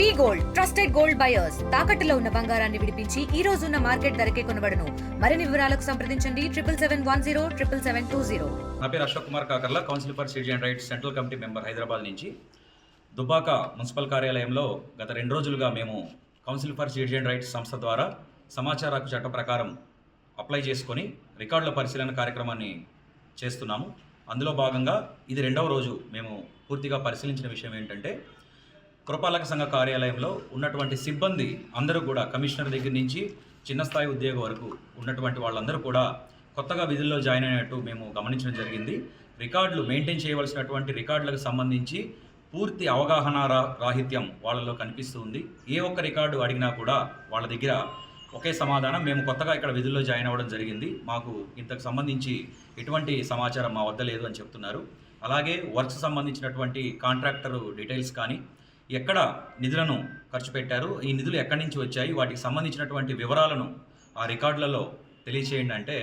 V gold trusted gold buyers. తాకట్టులో ఉన్న బంగారాన్ని విడిపించి ఈ రోజు ఉన్న మార్కెట్ ధరకే కొనబడను. మరిన్ని వివరాలకు సంప్రదించండి. Triple seven one zero triple seven two zero. నా పేరు Ashok Kumar Kakarla council for citizen rights central committee member Hyderabad నుంచి. దుబాక మున్సిపల్ కార్యాలయంలో గత రెండు రోజులుగా మేము కౌన్సిల్ ఫర్ సిటిజన్ రైట్స్ సంస్థ ద్వారా సమాచార హక్కు చట్టం ప్రకారం అప్లై చేసుకొని రికార్డుల పరిశీలన కార్యక్రమాన్ని చేస్తున్నాము. అందులో భాగంగా ఇది రెండవ రోజు మేము పూర్తిగా పరిశీలించిన విషయం ఏంటంటే కృపాలక సంఘ కార్యాలయంలో ఉన్నటువంటి సిబ్బంది అందరూ కూడా కమిషనర్ దగ్గర నుంచి చిన్న స్థాయి ఉద్యోగం వరకు ఉన్నటువంటి వాళ్ళందరూ కూడా కొత్తగా విధుల్లో జాయిన్ అయినట్టు మేము గమనించడం జరిగింది. రికార్డులు మెయింటైన్ చేయవలసినటువంటి రికార్డులకు సంబంధించి పూర్తి అవగాహన రాహిత్యం వాళ్ళలో కనిపిస్తూ ఉంది. ఏ ఒక్క రికార్డు అడిగినా కూడా వాళ్ళ దగ్గర ఒకే సమాధానం మేము కొత్తగా ఇక్కడ విధుల్లో జాయిన్ అవ్వడం జరిగింది. మాకు ఇంతకు సంబంధించి ఎటువంటి సమాచారం మా వద్ద లేదు అని చెప్తున్నారు. అలాగే వర్క్స్ సంబంధించినటువంటి కాంట్రాక్టర్ డీటెయిల్స్ కానీ ఎక్కడ నిధులను ఖర్చు పెట్టారు ఈ నిధులు ఎక్కడి నుంచి వచ్చాయి వాటికి సంబంధించినటువంటి వివరాలను ఆ రికార్డులలో తెలియచేయండి అంటే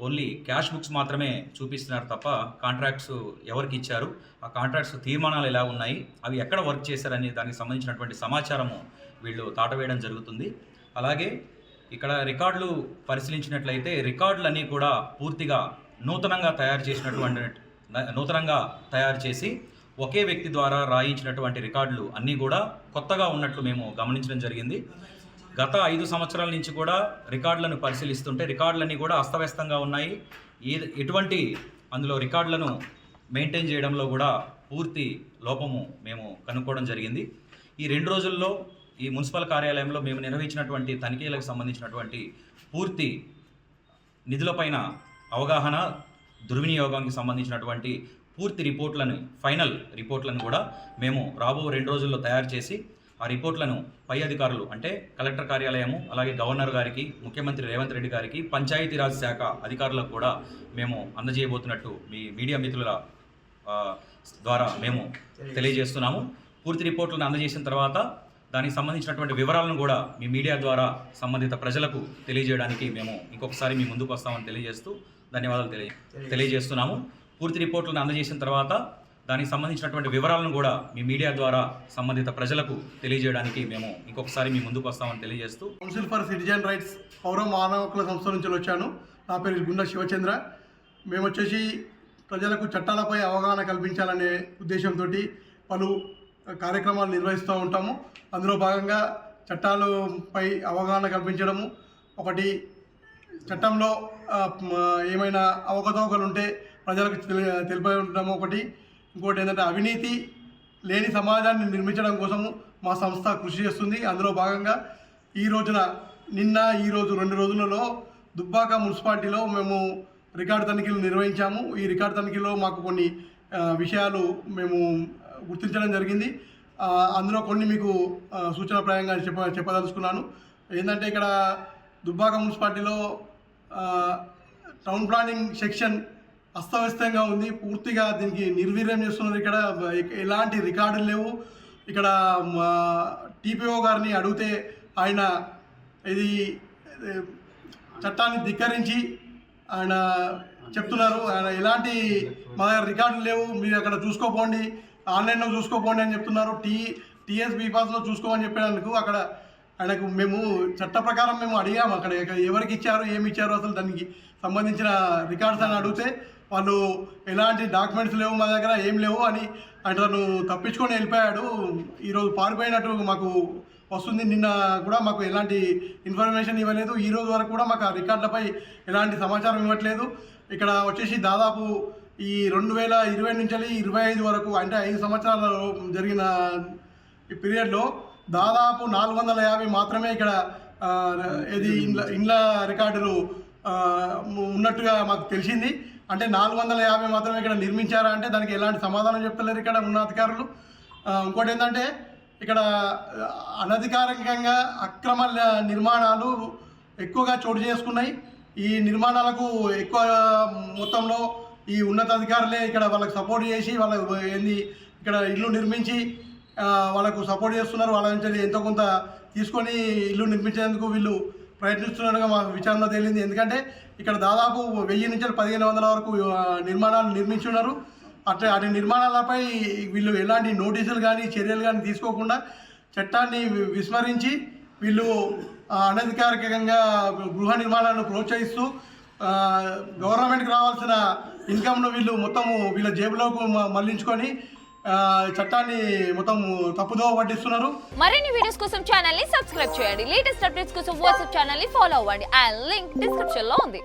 ఓన్లీ క్యాష్ బుక్స్ మాత్రమే చూపిస్తున్నారు తప్ప కాంట్రాక్ట్స్ ఎవరికి ఇచ్చారు ఆ కాంట్రాక్ట్స్ తీర్మానాలు ఎలా ఉన్నాయి అవి ఎక్కడ వర్క్ చేశారని దానికి సంబంధించినటువంటి సమాచారము వీళ్ళు తాటవేయడం జరుగుతుంది. అలాగే ఇక్కడ రికార్డులు పరిశీలించినట్లయితే రికార్డులన్నీ కూడా పూర్తిగా నూతనంగా తయారు చేసినటువంటి నూతనంగా తయారు చేసి ఒకే వ్యక్తి ద్వారా రాయించినటువంటి రికార్డులు అన్నీ కూడా కొత్తగా ఉన్నట్లు మేము గమనించడం జరిగింది. గత ఐదు సంవత్సరాల నుంచి కూడా రికార్డులను పరిశీలిస్తుంటే రికార్డులన్నీ కూడా అస్తవ్యస్తంగా ఉన్నాయి. ఏ ఎటువంటి అందులో రికార్డులను మెయింటైన్ చేయడంలో కూడా పూర్తి లోపము మేము కనుక్కోవడం జరిగింది. ఈ రెండు రోజుల్లో ఈ మున్సిపల్ కార్యాలయంలో మేము నిర్వహించినటువంటి తనిఖీలకు సంబంధించినటువంటి పూర్తి నిధులపైన అవగాహన దుర్వినియోగానికి సంబంధించినటువంటి పూర్తి రిపోర్ట్లను ఫైనల్ రిపోర్ట్లను కూడా మేము రాబో రెండు రోజుల్లో తయారు చేసి ఆ రిపోర్ట్లను పై అధికారులు అంటే కలెక్టర్ కార్యాలయము అలాగే గవర్నర్ గారికి ముఖ్యమంత్రి రేవంత్ రెడ్డి గారికి పంచాయతీరాజ్ శాఖ అధికారులకు కూడా మేము అందజేయబోతున్నట్టు మీ మీడియా మిత్రుల ద్వారా మేము తెలియజేస్తున్నాము. పూర్తి రిపోర్ట్లను అందజేసిన తర్వాత దానికి సంబంధించినటువంటి వివరాలను కూడా మీ మీడియా ద్వారా సంబంధిత ప్రజలకు తెలియజేయడానికి మేము ఇంకొకసారి మీ ముందుకు వస్తామని తెలియజేస్తూ ధన్యవాదాలు తెలియ తెలియజేస్తున్నాము. పూర్తి రిపోర్ట్లను అందజేసిన తర్వాత దానికి సంబంధించినటువంటి వివరాలను కూడా మీ మీడియా ద్వారా సంబంధిత ప్రజలకు తెలియజేయడానికి మేము ఇంకొకసారి మీ ముందుకు వస్తామని తెలియజేస్తూ కౌన్సిల్ ఫర్ సిటిజన్ రైట్స్ పౌర మానవ హక్కుల సంస్థ నుంచి వచ్చాను. నా పేరు గుండా శివచంద్ర. మేము వచ్చేసి ప్రజలకు చట్టాలపై అవగాహన కల్పించాలనే ఉద్దేశంతో పలు కార్యక్రమాలు నిర్వహిస్తూ ఉంటాము. అందులో భాగంగా చట్టాలపై అవగాహన కల్పించడము. ఒకటి చట్టంలో ఏమైనా అవకతవకలు ఉంటే ప్రజలకు తెలి ఉండడం ఒకటి ఇంకోటి ఏంటంటే అవినీతి లేని సమాజాన్ని నిర్మించడం కోసము మా సంస్థ కృషి చేస్తుంది. అందులో భాగంగా ఈ రోజున నిన్న ఈ రోజు రెండు రోజులలో దుబ్బాక మున్సిపాలిటీలో మేము రికార్డు తనిఖీలు నిర్వహించాము. ఈ రికార్డు తనిఖీలో మాకు కొన్ని విషయాలు మేము గుర్తించడం జరిగింది. అందులో కొన్ని మీకు సూచన సూచనప్రాయంగా చెప్ప చెప్పదలుచుకున్నాను. ఏంటంటే ఇక్కడ దుబ్బాక మున్సిపాలిటీలో టౌన్ ప్లానింగ్ సెక్షన్ అస్తవ్యస్తంగా ఉంది. పూర్తిగా దీనికి నిర్వీర్యం చేస్తున్నారు ఇక్కడ. ఎలాంటి రికార్డులు లేవు. ఇక్కడ మా టీపీఓ గారిని అడిగితే ఆయన ఇది చట్టాన్ని ధిక్కరించి ఆయన చెప్తున్నారు. ఆయన ఎలాంటి మా దగ్గర రికార్డులు లేవు. మీరు అక్కడ చూసుకోపోండి. ఆన్లైన్లో చూసుకోపోండి అని చెప్తున్నారు. టీ టీఎస్ బీపాస్లో చూసుకోమని చెప్పేందుకు అక్కడ ఆయనకు మేము చట్ట ప్రకారం మేము అడిగాము. అక్కడ ఎవరికి ఇచ్చారు ఏమి ఇచ్చారు అసలు దానికి సంబంధించిన రికార్డ్స్ అని అడిగితే వాళ్ళు ఎలాంటి డాక్యుమెంట్స్ లేవు మా దగ్గర ఏం లేవు అని ఆయన తను తప్పించుకొని వెళ్ళిపోయాడు. ఈరోజు పారిపోయినట్టు మాకు వస్తుంది. నిన్న కూడా మాకు ఎలాంటి ఇన్ఫర్మేషన్ ఇవ్వలేదు. ఈ రోజు వరకు కూడా మాకు ఆ రికార్డులపై ఎలాంటి సమాచారం ఇవ్వట్లేదు. ఇక్కడ వచ్చేసి దాదాపు ఈ రెండు వేల ఇరవై నుంచి ఇరవై ఐదు వరకు అంటే ఐదు సంవత్సరాల జరిగిన ఈ పీరియడ్లో దాదాపు నాలుగు వందల యాభై మాత్రమే ఇక్కడ ఇది ఇండ్ల ఇండ్ల రికార్డులు ఉన్నట్టుగా మాకు తెలిసింది. అంటే నాలుగు వందల యాభై మాత్రమే ఇక్కడ నిర్మించారా అంటే దానికి ఎలాంటి సమాధానం చెప్తలేరు ఇక్కడ ఉన్న అధికారులు. ఇంకోటి ఏంటంటే ఇక్కడ అనధికారికంగా అక్రమ నిర్మాణాలు ఎక్కువగా చోటు చేసుకున్నాయి. ఈ నిర్మాణాలకు ఎక్కువ మొత్తంలో ఈ ఉన్నతాధికారులే ఇక్కడ వాళ్ళకి సపోర్ట్ చేసి వాళ్ళ ఏంది ఇక్కడ ఇల్లు నిర్మించి వాళ్ళకు సపోర్ట్ చేస్తున్నారు. వాళ్ళ నుంచి ఎంతో కొంత తీసుకొని ఇల్లు నిర్మించేందుకు వీళ్ళు ప్రయత్నిస్తున్నట్టుగా మా విచారణ తేలింది. ఎందుకంటే ఇక్కడ దాదాపు వెయ్యి నుంచి పదిహేను వందల వరకు నిర్మాణాలు నిర్మించి ఉన్నారు అట్లా అటు నిర్మాణాలపై వీళ్ళు ఎలాంటి నోటీసులు కానీ చర్యలు కానీ తీసుకోకుండా చట్టాన్ని వి- విస్మరించి వీళ్ళు అనధికారికంగా గృహ నిర్మాణాలను ప్రోత్సహిస్తూ గవర్నమెంట్కి రావాల్సిన ఇన్కమ్ను వీళ్ళు మొత్తము వీళ్ళ జేబులోకి మళ్ళించుకొని చట్టాన్ని మొత్తం తప్పుదో పట్టిస్తున్నారు. మరిన్ని వీడియోస్ కోసం ఛానల్ని సబ్స్క్రైబ్ చేయండి. లేటెస్ట్ అప్డేట్స్ కోసం వాట్సాప్ ఛానల్ని ఫాలో అవ్వండి. అండ్ లింక్ డిస్క్రిప్షన్లో ఉంది.